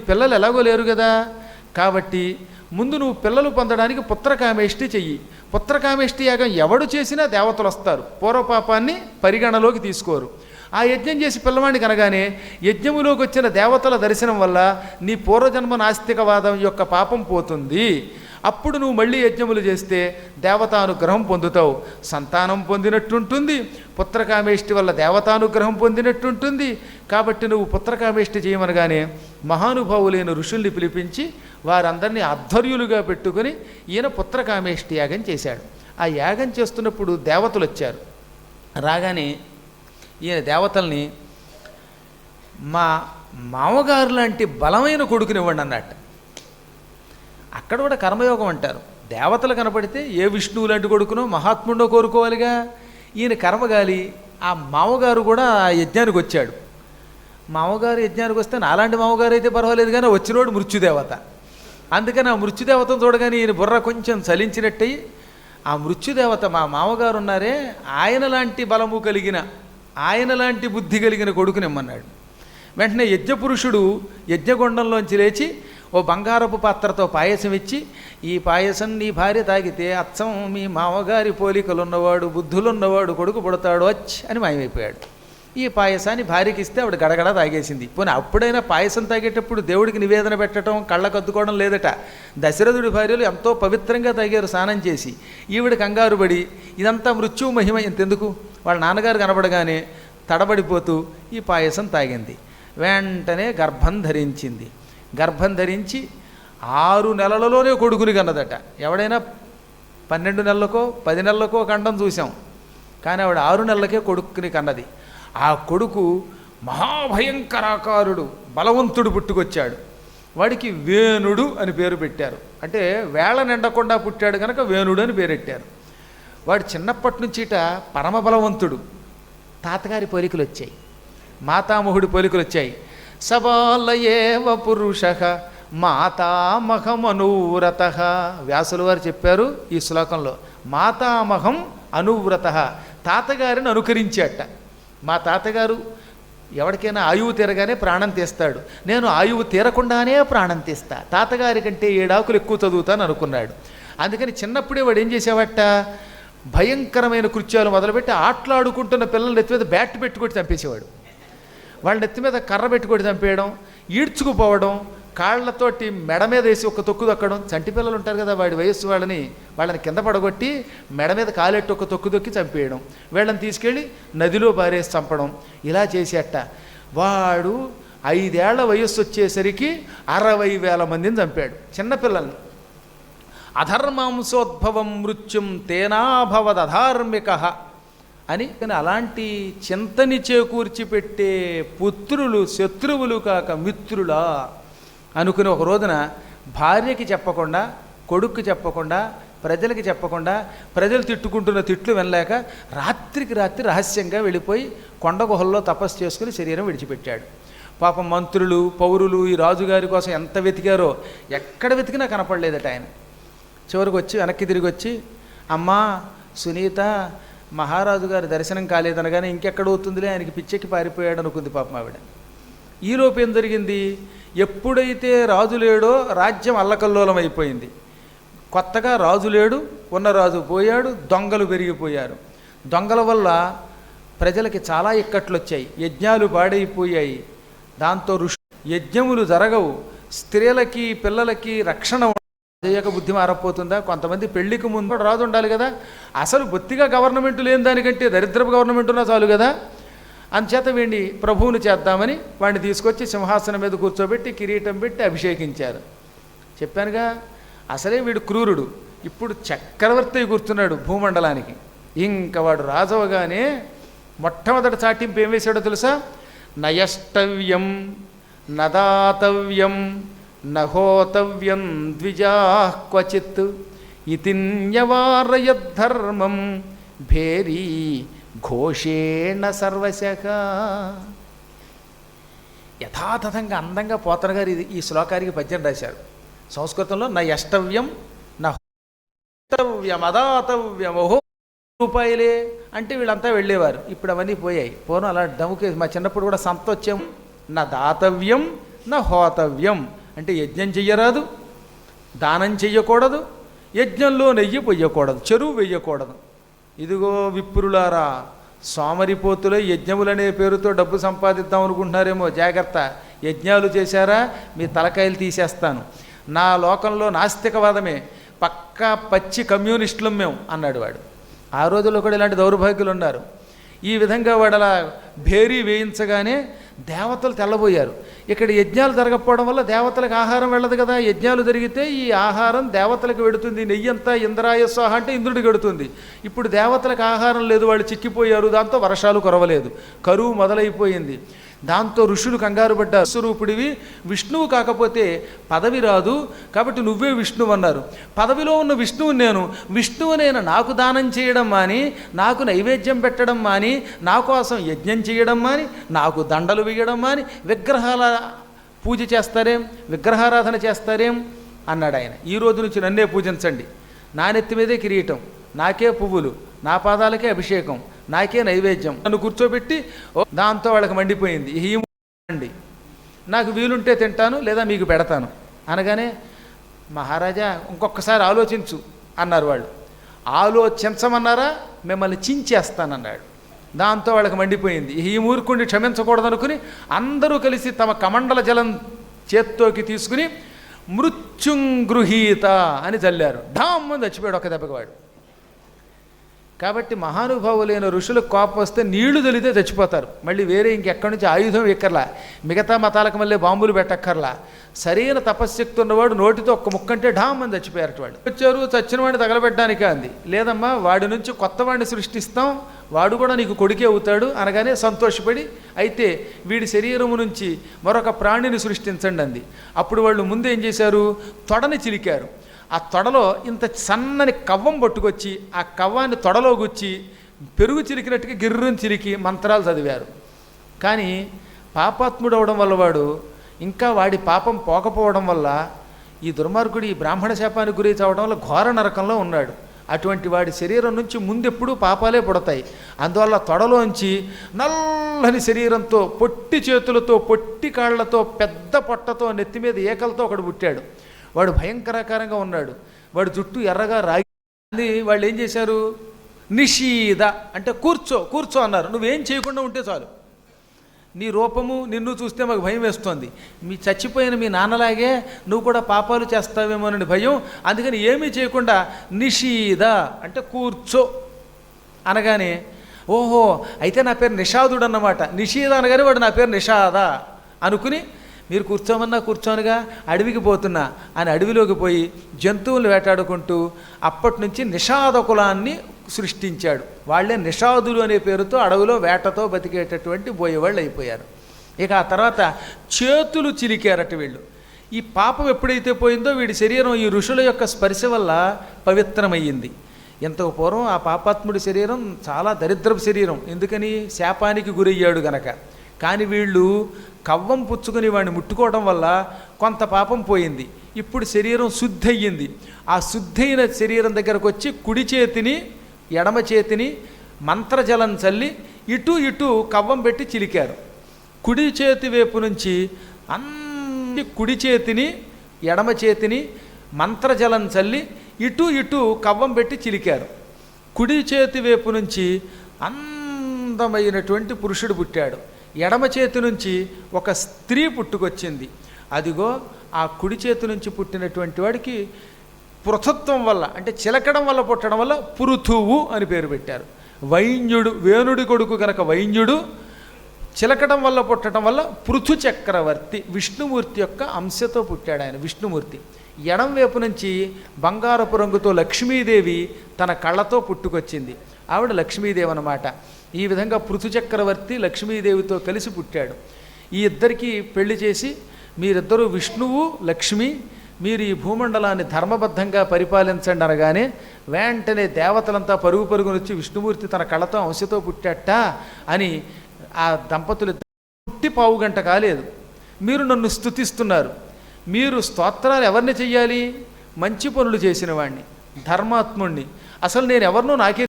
పిల్లలు ఎలాగో లేరు కదా. కాబట్టి ముందు నువ్వు పిల్లలు పొందడానికి పుత్రకామేష్టి చెయ్యి. పుత్రకామేష్టి యాగం ఎవడు చేసినా దేవతలు వస్తారు. పూర్వపాపాన్ని పరిగణలోకి తీసుకోరు. ఆ యజ్ఞం చేసి పిల్లవాడిని కనగానే యజ్ఞములోకి వచ్చిన దేవతల దర్శనం వల్ల నీ పూర్వజన్మ నాస్తికవాదం యొక్క పాపం పోతుంది. అప్పుడు నువ్వు మళ్ళీ యజ్ఞములు చేస్తే దేవతానుగ్రహం పొందుతావు. సంతానం పొందినట్టుంటుంది. పుత్రకామేష్టి వల్ల దేవతానుగ్రహం పొందినట్టుంటుంది. కాబట్టి నువ్వు పుత్రకామేష్టి చేయమనగానే మహానుభావులైన ఋషుల్ని పిలిపించి వారందరినీ ఆధ్వర్యులుగా పెట్టుకుని ఈయన పుత్రకామేష్టి యాగం చేశాడు. ఆ యాగం చేస్తున్నప్పుడు దేవతలు వచ్చారు. రాగానే ఈయన దేవతల్ని మా మామగారు లాంటి బలమైన కొడుకునివ్వండి అన్నట్టు. అక్కడ కూడా కర్మయోగం అంటారు. దేవతలు కనపడితే ఏ విష్ణువు లాంటి కొడుకునో మహాత్ముడో కోరుకోవాలిగా? ఈయన కర్మగాలి ఆ మామగారు కూడా ఆ యజ్ఞానికి వచ్చాడు. మామగారు యజ్ఞానికి వస్తే నాలాంటి మామగారు అయితే పర్వాలేదు కానీ వచ్చినోడు మృత్యుదేవత. అందుకని ఆ మృత్యుదేవతను చూడగానే ఈయన బుర్ర కొంచెం చలించినట్టయి ఆ మృత్యుదేవత మా మామగారు ఉన్నారే ఆయన లాంటి బలము కలిగిన ఆయన లాంటి బుద్ధి కలిగిన కొడుకునిమ్మన్నాడు. వెంటనే యజ్ఞపురుషుడు యజ్ఞగుండంలోంచి లేచి ఓ బంగారపు పాత్రతో పాయసం ఇచ్చి ఈ పాయసం నీ భార్య తాగితే అచ్చం మీ మామగారి పోలికలున్నవాడు బుద్ధులున్నవాడు కొడుకు పుడతాడు వచ్చి అని మాయమైపోయాడు. ఈ పాయసాన్ని భార్యకి ఇస్తే ఆవిడ గడగడ తాగేసింది. పోనీ అప్పుడైనా పాయసం తాగేటప్పుడు దేవుడికి నివేదన పెట్టడం కళ్ళకు అద్దుకోవడం లేదట. దశరథుడి భార్యలు ఎంతో పవిత్రంగా తాగారు స్నానం చేసి. ఈవిడ కంగారు పడి ఇదంతా మృత్యువు మహిమ ఇంతెందుకు? వాళ్ళ నాన్నగారు కనబడగానే తడబడిపోతూ ఈ పాయసం తాగింది. వెంటనే గర్భం ధరించింది. గర్భం ధరించి ఆరు నెలలలోనే కొడుకుని కన్నదట. ఎవడైనా పన్నెండు నెలలకో పది నెలలకో కండం చూసాం కానీ ఆవిడ ఆరు నెలలకే కొడుకుని కన్నది. ఆ కొడుకు మహాభయంకరాకారుడు బలవంతుడు పుట్టుకొచ్చాడు. వాడికి వేణుడు అని పేరు పెట్టారు. అంటే వేళ నిండకుండా పుట్టాడు కనుక వేణుడు అని పేరెట్టారు. వాడు చిన్నప్పటి నుంచిట పరమ బలవంతుడు తాతగారి పోలికలు వచ్చాయి మాతామహుడి పోలికలు వచ్చాయి సబాలయేవ పురుష మాతామహమనువ్రత. వ్యాసులు వారు చెప్పారు ఈ శ్లోకంలో మాతామహం అనువ్రత. తాతగారిని అనుకరించాట. మా తాతగారు ఎవరికైనా ఆయువు తీరగానే ప్రాణం తీస్తాడు. నేను ఆయువు తీరకుండానే ప్రాణం తీస్తా. తాతగారి కంటే ఏడాకులు ఎక్కువ చదువుతాను అనుకున్నాడు. అందుకని చిన్నప్పుడే వాడు ఏం చేసేవాట? భయంకరమైన కృత్యాలు మొదలుపెట్టి ఆటలాడుకుంటున్న పిల్లల నెత్తి మీద బ్యాట్ పెట్టుకొట్టి చంపేసేవాడు. వాళ్ళ నెత్తి మీద కర్ర పెట్టుకొని చంపేయడం ఈడ్చుకుపోవడం కాళ్ళతోటి మెడ మీద వేసి ఒక తొక్కు దొక్కడం చంటి పిల్లలు ఉంటారు కదా వాడి వయస్సు వాళ్ళని వాళ్ళని కింద పడగొట్టి మెడ మీద కాలెట్టి ఒక తొక్కు దొక్కి చంపేయడం వీళ్ళని తీసుకెళ్ళి నదిలో పారేసి చంపడం ఇలా చేసేట. వాడు ఐదేళ్ళ వయస్సు వచ్చేసరికి అరవై వేల మందిని చంపాడు చిన్నపిల్లల్ని అధర్మాంసోద్భవం మృత్యుం తేనాభవదధార్మిక. అని కానీ అలాంటి చింతని చేకూర్చి పెట్టే పుత్రులు శత్రువులు కాక మిత్రులా అనుకుని ఒక రోజున భార్యకి చెప్పకుండా కొడుక్కి చెప్పకుండా ప్రజలకి చెప్పకుండా ప్రజలు తిట్టుకుంటున్న తిట్లు వినలేక రాత్రికి రాత్రి రహస్యంగా వెళ్ళిపోయి కొండ గుహల్లో తపస్సు చేసుకుని శరీరం విడిచిపెట్టాడు. పాపం మంత్రులు పౌరులు ఈ రాజుగారి కోసం ఎంత వెతికారో ఎక్కడ వెతికినా కనపడలేదట ఆయన. చివరికి వచ్చి వెనక్కి తిరిగి వచ్చి అమ్మా సునీత మహారాజు గారి దర్శనం కాలేదనగానే ఇంకెక్కడ అవుతుందిలే ఆయనకి పిచ్చెక్కి పారిపోయాడు అనుకుంది పాపం ఆవిడ. ఈలోపు ఏం జరిగింది? ఎప్పుడైతే రాజు లేడో రాజ్యం అల్లకల్లోలం అయిపోయింది. కొత్తగా రాజు లేడు ఉన్న రాజు పోయాడు దొంగలు పెరిగిపోయారు. దొంగల వల్ల ప్రజలకి చాలా ఇక్కట్లు వచ్చాయి యజ్ఞాలు పాడైపోయాయి. దాంతో ఋషి యజ్ఞములు జరగవు. స్త్రీలకి పిల్లలకి రక్షణ చేయక బుద్ధి మారపోతుందా? కొంతమంది పెళ్ళికి ముందు రాజు ఉండాలి కదా. అసలు బొత్తిగా గవర్నమెంట్ లేని దానికంటే దరిద్రపు గవర్నమెంట్ ఉన్నా చాలు కదా. అంచేత వీడిని ప్రభువుని చేద్దామని వాడిని తీసుకొచ్చి సింహాసనం మీద కూర్చోబెట్టి కిరీటం పెట్టి అభిషేకించారు. చెప్పానుగా అసలే వీడు క్రూరుడు. ఇప్పుడు చక్రవర్తి కూర్చున్నాడు భూమండలానికి. ఇంకా వాడు రాజవగానే మొట్టమొదటి చాటింపు ఏం వేశాడో తెలుసా? నయష్టవ్యం నదాతవ్యం నహోతవ్యం ద్విజా క్వచిత్ ఇతిన్యవారయద్ధర్మం భేరీ ఘోషేణ సర్వశక యథాతథంగా అందంగా పోతన గారు ఇది ఈ శ్లోకానికి పద్యం రాశారు. సంస్కృతంలో నా యష్టవ్యం నా హోతవ్యం అదాతవ్యం ఓహో రూపాయలే అంటే వీళ్ళంతా వెళ్ళేవారు. ఇప్పుడు అవన్నీ పోయాయి. పోను అలా డముకే మా చిన్నప్పుడు కూడా సంతోచ్యం. నా దాతవ్యం నా హోతవ్యం. అంటే యజ్ఞం చెయ్యరాదు దానం చెయ్యకూడదు యజ్ఞంలో నెయ్యి పొయ్యకూడదు చెరువు వెయ్యకూడదు ఇదిగో విప్రులారా సోమరిపోతులై యజ్ఞములనే పేరుతో డబ్బు సంపాదిద్దాం అనుకుంటున్నారేమో జాగ్రత్త. యజ్ఞాలు చేశారా? మీ తలకాయలు తీసేస్తాను. నా లోకంలో నాస్తికవాదమే పక్కా పచ్చి కమ్యూనిస్టులం మేము అన్నాడు వాడు. ఆ రోజుల్లో కూడా ఇలాంటి దౌర్భాగ్యులు ఉన్నారు ఈ విధంగా వాడు అలా భేరీ వేయించగానే దేవతలు తెల్లబోయారు. ఇక్కడ యజ్ఞాలు జరగకపోవడం వల్ల దేవతలకు ఆహారం వెళ్ళదు కదా. యజ్ఞాలు జరిగితే ఈ ఆహారం దేవతలకు వెడుతుంది. నెయ్యి అంతా ఇంద్రాయ స్వాహ అంటే ఇంద్రుడికి వెడుతుంది. ఇప్పుడు దేవతలకు ఆహారం లేదు. వాళ్ళు చిక్కిపోయారు. దాంతో వర్షాలు కురవలేదు. కరువు మొదలైపోయింది. దాంతో ఋషులు కంగారు పడ్డారు. స్వరూపుడివి విష్ణువు కాకపోతే పదవి రాదు. కాబట్టి నువ్వే విష్ణువు అన్నారు. పదవిలో ఉన్న విష్ణువు నేను విష్ణువు నేను నాకు దానం చేయడం మాని నాకు నైవేద్యం పెట్టడం మాని నా కోసం యజ్ఞం చేయడం మాని నాకు దండలు వేయడం మాని విగ్రహాల పూజ చేస్తారేం? విగ్రహారాధన చేస్తారేం? అన్నాడు ఆయన. ఈ రోజు నుంచి నన్నే పూజించండి. నా నెత్తి మీదే కిరీటం. నాకే పువ్వులు. నా పాదాలకే అభిషేకం. నాకే నైవేద్యం. నన్ను కూర్చోబెట్టి ఓ దాంతో వాళ్ళకి మండిపోయింది. ఈ నాకు వీలుంటే తింటాను లేదా మీకు పెడతాను. అనగానే మహారాజా ఇంకొకసారి ఆలోచించు అన్నారు వాళ్ళు. ఆలోచించమన్నారా? మిమ్మల్ని చించేస్తానన్నాడు. దాంతో వాళ్ళకి మండిపోయింది. ఈ మూర్ఖుడిని క్షమించకూడదనుకుని అందరూ కలిసి తమ కమండల జలం చేత్తోకి తీసుకుని మృత్యుంగృహీత అని చల్లారు ఢామ్ చచ్చిపోయాడు ఒక దెబ్బకి వాడు. కాబట్టి మహానుభావులైన ఋషులకు కోపం వస్తే నీళ్ళు తొలితే చచ్చిపోతారు. మళ్ళీ వేరే ఇంకెక్కడి నుంచి ఆయుధం ఎక్కర్లా? మిగతా మతాలకు మళ్ళీ బాంబులు పెట్టక్కర్లా? సరైన తపశ్శక్తి ఉన్నవాడు నోటితో ఒక్క ముక్కంటే ఢామ్ అని చచ్చిపోయారట వాళ్ళు వచ్చారు చచ్చిన వాడిని తగలబెట్టడానికే అంది. లేదమ్మా వాడి నుంచి కొత్త వాడిని సృష్టిస్తాం. వాడు కూడా నీకు కొడుకే అవుతాడు అనగానే సంతోషపడి అయితే వీడి శరీరము నుంచి మరొక ప్రాణిని సృష్టించండి అంది. అప్పుడు వాళ్ళు ముందు ఏం చేశారు? తొడని చిలికారు. ఆ తొడలో ఇంత సన్నని కవ్వం పట్టుకొచ్చి ఆ కవ్వాన్ని తొడలో గుచ్చి పెరుగు చిరికినట్టుగా గిర్రుని చిరికి మంత్రాలు చదివారు. కానీ పాపాత్ముడు అవడం వల్ల వాడు ఇంకా వాడి పాపం పోకపోవడం వల్ల ఈ దుర్మార్గుడు ఈ బ్రాహ్మణ శాపానికి గురి అవడం వల్ల ఘోర నరకంలో ఉన్నాడు. అటువంటి వాడి శరీరం నుంచి ముందెప్పుడూ పాపాలే పుడతాయి. అందువల్ల తొడలోంచి నల్లని శరీరంతో పొట్టి చేతులతో పొట్టి కాళ్ళతో పెద్ద పొట్టతో నెత్తి మీద ఏకలతో ఒకడు పుట్టాడు. వాడు భయంకరకరంగా ఉన్నాడు. వాడు జుట్టు ఎర్రగా రాగి వాళ్ళు ఏం చేశారు? నిషీద అంటే కూర్చో కూర్చో అన్నారు. నువ్వేం చేయకుండా ఉంటే చాలు. నీ రూపము నిన్ను చూస్తే మాకు భయం వేస్తోంది. మీ చచ్చిపోయిన మీ నాన్నలాగే నువ్వు కూడా పాపాలు చేస్తావేమోనని భయం. అందుకని ఏమీ చేయకుండా నిషీద అంటే కూర్చో అనగానే ఓహో అయితే నా పేరు నిషాదుడు అన్నమాట నిషీద అనగానే వాడు నా పేరు నిషాద అనుకుని మీరు కూర్చోమన్నా కూర్చోనుగా అడవికి పోతున్నా అని అడవిలోకి పోయి జంతువులు వేటాడుకుంటూ అప్పటి నుంచి నిషాద కులాన్ని సృష్టించాడు. వాళ్ళే నిషాదులు అనే పేరుతో అడవిలో వేటతో బతికేటటువంటి పోయేవాళ్ళు అయిపోయారు. ఇక ఆ తర్వాత చేతులు చిలికారట వీళ్ళు. ఈ పాపం ఎప్పుడైతే పోయిందో వీడి శరీరం ఈ ఋషుల యొక్క స్పర్శ వల్ల పవిత్రమయ్యింది. ఎంతకు పూర్వం ఆ పాపాత్ముడి శరీరం చాలా దరిద్రపు శరీరం. ఎందుకని? శాపానికి గురయ్యాడు గనక. కానీ వీళ్ళు కవ్వం పుచ్చుకుని వాడిని ముట్టుకోవడం వల్ల కొంత పాపం పోయింది. ఇప్పుడు శరీరం శుద్ధి అయ్యింది ఆ శుద్ధైన శరీరం దగ్గరకు వచ్చి కుడి చేతిని ఎడమ చేతిని మంత్రజలం చల్లి ఇటు ఇటు కవ్వం పెట్టి చిలికారు. కుడి చేతి వైపు నుంచి అన్ని కుడి చేతిని ఎడమ చేతిని మంత్రజలం చల్లి ఇటు ఇటు కవ్వం పెట్టి చిలికారు. కుడి చేతి వైపు నుంచి అందమైనటువంటి పురుషుడు పుట్టాడు. ఎడమ చేతి నుంచి ఒక స్త్రీ పుట్టుకొచ్చింది. అదిగో ఆ కుడి చేతి నుంచి పుట్టినటువంటి వాడికి పృథత్వం వల్ల అంటే చిలకడం వల్ల పుట్టడం వల్ల పురుతువు అని పేరు పెట్టారు. వైన్యుడు వేణుడి కొడుకు గనక వైన్యుడు చిలకడం వల్ల పుట్టడం వల్ల పృథు చక్రవర్తి విష్ణుమూర్తి యొక్క అంశతో పుట్టాడు ఆయన విష్ణుమూర్తి. ఎడం వైపు నుంచి బంగారపు రంగుతో లక్ష్మీదేవి తన కళ్ళతో పుట్టుకొచ్చింది. ఆవిడ లక్ష్మీదేవి అనమాట ఈ విధంగా పృథు చక్రవర్తి లక్ష్మీదేవితో కలిసి పుట్టాడు. ఈ ఇద్దరికి పెళ్ళి చేసి మీరిద్దరూ విష్ణువు లక్ష్మి మీరు ఈ భూమండలాన్ని ధర్మబద్ధంగా పరిపాలించండి అనగానే వెంటనే దేవతలంతా పరుగు పరుగునొచ్చి వచ్చి విష్ణుమూర్తి తన కళ్ళతో అంశతో పుట్టాట అని ఆ దంపతులు పుట్టి పావు గంట కాలేదు. మీరు నన్ను స్తుతిస్తున్నారు. మీరు స్తోత్రాలు ఎవరిని చెయ్యాలి? మంచి పనులు చేసిన వాడిని ధర్మాత్ముణ్ణి. అసలు నేను ఎవరినో నాకే